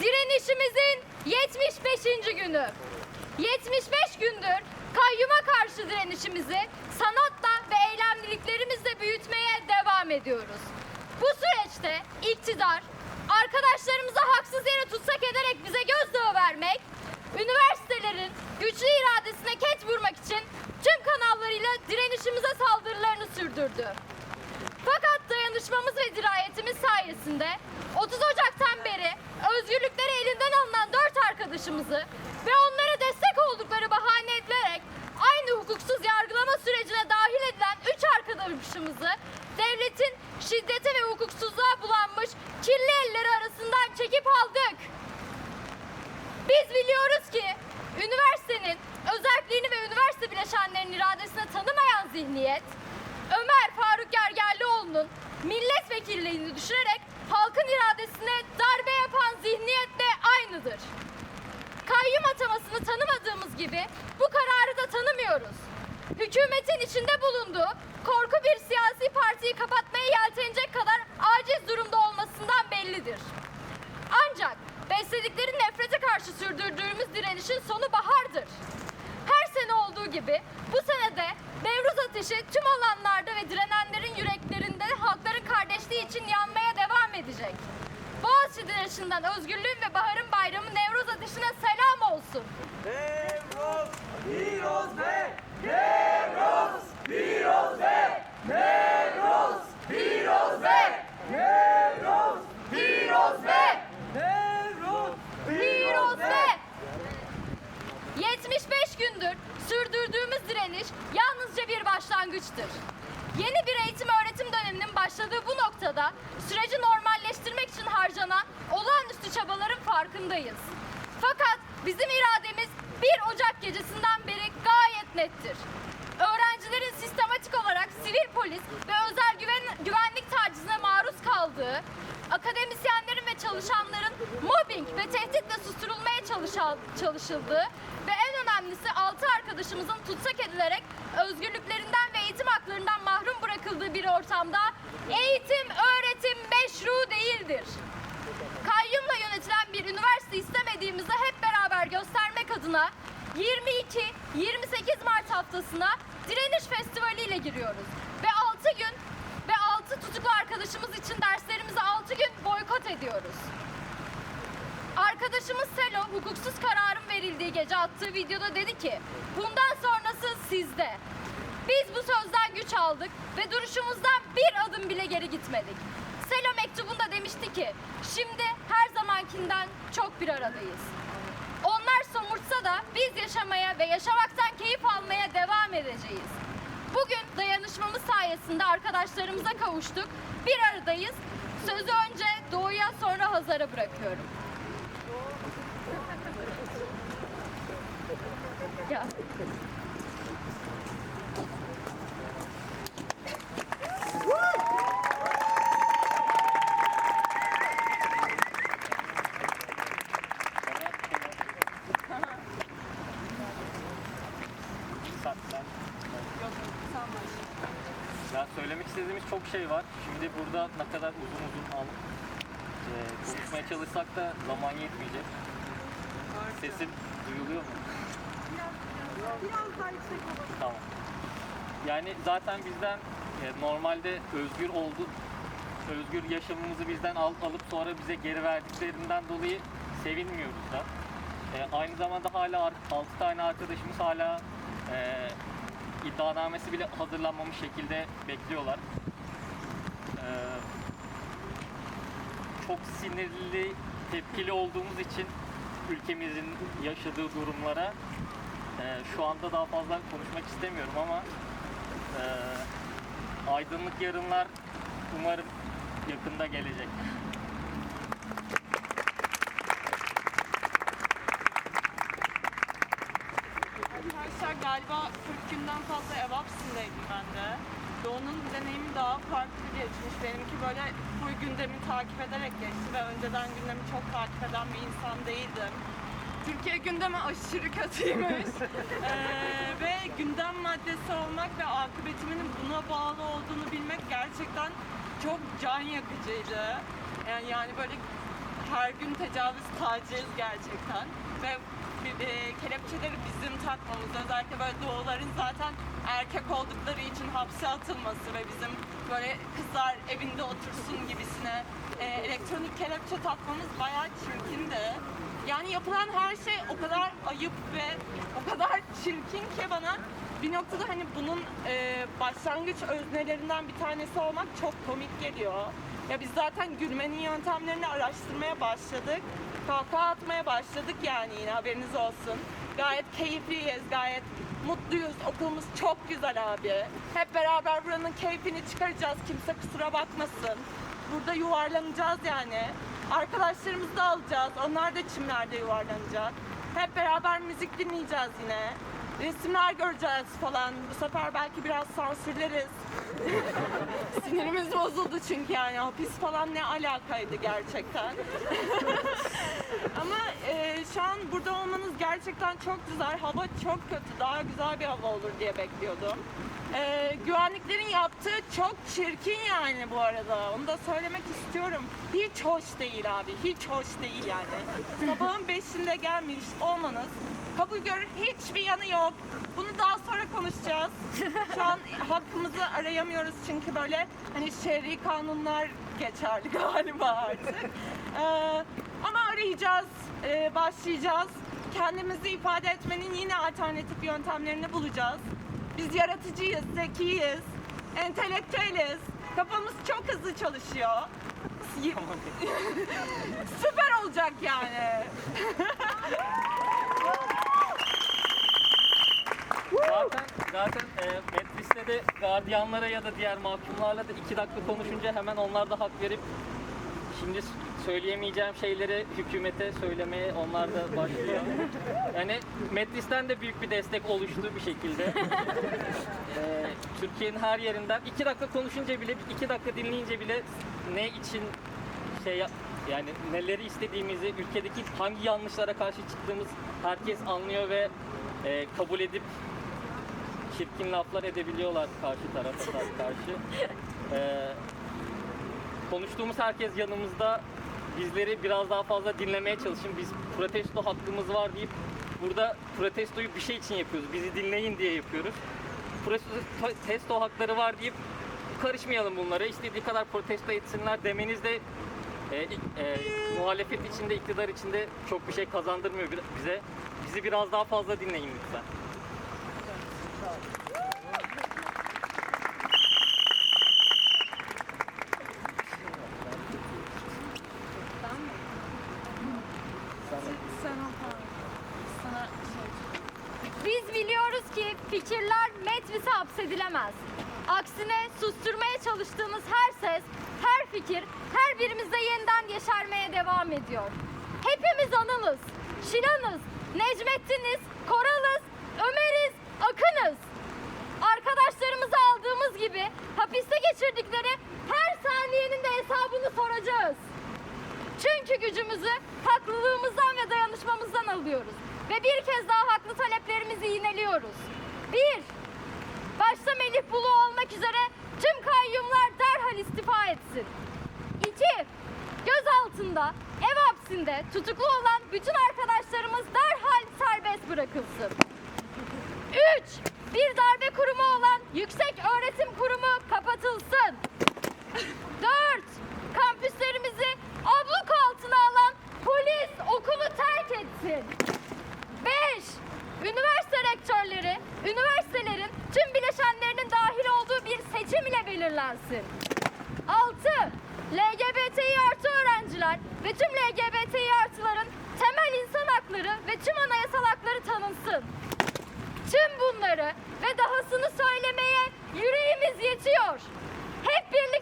Direnişimizin 75. günü. 75 gündür kayyuma karşı direnişimizi sanatla ve eylemliliklerimizle büyütmeye devam ediyoruz. Bu süreçte iktidar, arkadaşlarımıza haksız yere tutsak ederek bize gözdağı vermek, üniversitelerin güçlü iradesine ket vurmak için tüm kanallarıyla direnişimize saldırılarını sürdürdü. Fakat dayanışmamız ve dirayetimiz sayesinde 4 arkadaşımızı ve onlara destek oldukları bahane edilerek aynı hukuksuz yargılama sürecine dahil edilen 3 arkadaşımızı devletin şiddete ve hukuksuzluğa bulanmış kirli elleri arasından çekip aldık. Biz biliyoruz ki üniversitenin özelliğini ve üniversite bileşenlerinin iradesine tanımayan zihniyet, Ömer Faruk Gergerlioğlu'nun milletvekilliğini düşürerek halkın iradesine darbe yapan zihniyetle aynıdır. Kayyum atamasını tanımadığımız gibi bu kararı da tanımıyoruz. Hükümetin içinde bulunduğu korku bir siyasi partiyi Boğaziçi direnişinden özgürlüğün ve baharın bayramı Nevruz ateşine selam olsun. Nevroz, Piroz ve Nevroz, Piroz ve Nevroz, Piroz ve Nevroz, Piroz ve Nevroz, Piroz ve 75 gündür sürdürdüğümüz direniş yalnızca bir başlangıçtır. Yeni bir eğitim öğretim döneminin başladığı bu noktada süreci normalleştirmek için harcanan olağanüstü çabaların farkındayız. Fakat bizim irademiz 1 Ocak gecesinden beri gayet nettir. Öğrencilerin sistematik olarak sivil polis ve özel güven- güvenlik tacizine maruz kaldığı, akademisyenlerin ve çalışanların mobbing ve tehditle susturulmaya çalışıldığı ve en önemlisi 6 arkadaşımızın tutsak edilerek özgürlüklerinden ve eğitim haklarından mahrum bırakıldığı bir ortamda eğitim, değildir. Kayyumla yönetilen bir üniversite istemediğimizi hep beraber göstermek adına 22-28 Mart haftasına Direniş Festivali ile giriyoruz. Ve 6 gün ve 6 tutuklu arkadaşımız için derslerimizi 6 gün boykot ediyoruz. Arkadaşımız Selo hukuksuz kararın verildiği gece attığı videoda dedi ki bundan sonrası sizde. Biz bu sözden güç aldık ve duruşumuzdan bir adım bile geri gitmedik. Selo mektubunda demişti ki şimdi her zamankinden çok bir aradayız. Onlar somurtsa da biz yaşamaya ve yaşamaktan keyif almaya devam edeceğiz. Bugün dayanışmamız sayesinde arkadaşlarımıza kavuştuk. Bir aradayız. Sözü önce Doğu'ya sonra Hazar'a bırakıyorum. Ya. Ya söylemek istediğimiz çok şey var. Şimdi burada ne kadar uzun uzun alıp e, konuşmaya çalışsak da zaman yetmeyecek. Sesim duyuluyor mu? Biraz daha yüksek olur. Tamam. Yani zaten bizden e, normalde özgür oldu, özgür yaşamımızı bizden al, alıp sonra bize geri verdiklerinden dolayı sevinmiyoruz da. E, aynı zamanda hala 6 tane arkadaşımız hala e, iddianamesi bile hazırlanmamış şekilde bekliyorlar. E, çok sinirli, tepkili olduğumuz için ülkemizin yaşadığı durumlara ee, şu anda daha fazla konuşmak istemiyorum ama e, aydınlık yarınlar umarım yakında gelecek. Arkadaşlar galiba 40 günden fazla ev hapsindeydim ben de. Doğu'nun deneyimi daha farklı geçmiş. Benimki böyle full gündemi takip ederek geçti ve önceden gündemi çok takip eden bir insan değildim. Türkiye gündemi aşırı kötüymüş. Ee, ve gündem maddesi olmak ve akıbetimin buna bağlı olduğunu bilmek gerçekten çok can yakıcıydı. Yani, yani böyle her gün tecavüz, taciz gerçekten. Ve e, kelepçeleri bizim takmamız, özellikle böyle doğuların zaten erkek oldukları için hapse atılması ve bizim böyle kızlar evinde otursun gibisine e, elektronik kelepçe takmamız bayağı çirkindi. Yani yapılan her şey o kadar ayıp ve o kadar çirkin ki bana bir noktada hani bunun e, başlangıç öznelerinden bir tanesi olmak çok komik geliyor. Ya biz zaten gülmenin yöntemlerini araştırmaya başladık. Kahkaha atmaya başladık yani yine haberiniz olsun. Gayet keyifliyiz, gayet mutluyuz. Okulumuz çok güzel abi. Hep beraber buranın keyfini çıkaracağız. Kimse kusura bakmasın. Burada yuvarlanacağız yani. Arkadaşlarımızı da alacağız. Onlar da çimlerde yuvarlanacak. Hep beraber müzik dinleyeceğiz yine. Resimler göreceğiz falan. Bu sefer belki biraz sansürleriz. Sinirimiz bozuldu çünkü yani hapis falan ne alakaydı gerçekten. Ama e, şu an burada olmanız gerçekten çok güzel. Hava çok kötü. Daha güzel bir hava olur diye bekliyordum. E, güvenliklerin yaptığı çok çirkin yani bu arada. Onu da söylemek istiyorum. Hiç hoş değil abi. Hiç hoş değil yani. Sabahın beşinde gelmiş olmanız kabul görür hiçbir yanı yok. Bunu daha sonra konuşacağız. Şu an hakkımızı arayamıyoruz çünkü böyle hani şerri kanunlar geçerli galiba artık. Ee, ama arayacağız, ee, başlayacağız. Kendimizi ifade etmenin yine alternatif yöntemlerini bulacağız. Biz yaratıcıyız, zekiyiz, entelektüeliz. Kafamız çok hızlı çalışıyor. Süper olacak yani. Zaten zaten e, Metris'te de gardiyanlara ya da diğer mahkumlarla da iki dakika konuşunca hemen onlar da hak verip şimdi söyleyemeyeceğim şeyleri hükümete söylemeye onlar da başlıyor. Yani Metris'ten de büyük bir destek oluştu bir şekilde. E, Türkiye'nin her yerinden iki dakika konuşunca bile, iki dakika dinleyince bile ne için şey yani neleri istediğimizi, ülkedeki hangi yanlışlara karşı çıktığımız herkes anlıyor ve e, kabul edip çirkin laflar edebiliyorlar karşı tarafa karşı. Ee, konuştuğumuz herkes yanımızda. Bizleri biraz daha fazla dinlemeye çalışın. Biz protesto hakkımız var deyip burada protestoyu bir şey için yapıyoruz. Bizi dinleyin diye yapıyoruz. Protesto hakları var deyip karışmayalım bunlara. İstediği kadar protesto etsinler demeniz de e, e, muhalefet içinde, iktidar içinde çok bir şey kazandırmıyor bize. Bizi biraz daha fazla dinleyin lütfen. Sana Biz biliyoruz ki fikirler metrise hapsedilemez. Aksine susturmaya çalıştığımız her ses, her fikir her birimizde yeniden yeşermeye devam ediyor. Hepimiz Anıl'ız, Şilan'ız, Necmettin'iz, Koral'ız, Ömer'iz, Akın'ız. Arkadaşlarımızı aldığımız gibi hapiste geçirdikleri her saniyenin de hesabını soracağız. Çünkü gücümüzü haklılığımızdan ve dayanışmamızdan alıyoruz. Ve bir kez daha haklı taleplerimizi yineliyoruz. Bir, Melih Bulu olmak üzere tüm kayyumlar derhal istifa etsin. İki, gözaltında, ev hapsinde tutuklu olan bütün arkadaşlarımız derhal serbest bırakılsın. Üç, bir darbe kurumu olan Yüksek Öğretim Kurumu kapatılsın. Dört, kampüslerimizi abluk altına alan polis okulu terk etsin. Beş, üniversite rektörleri, üniversitelerin belirlensin. Altı, LGBTİ artı öğrenciler ve tüm LGBTİ artıların temel insan hakları ve tüm anayasal hakları tanınsın. Tüm bunları ve dahasını söylemeye yüreğimiz yetiyor. Hep birlikte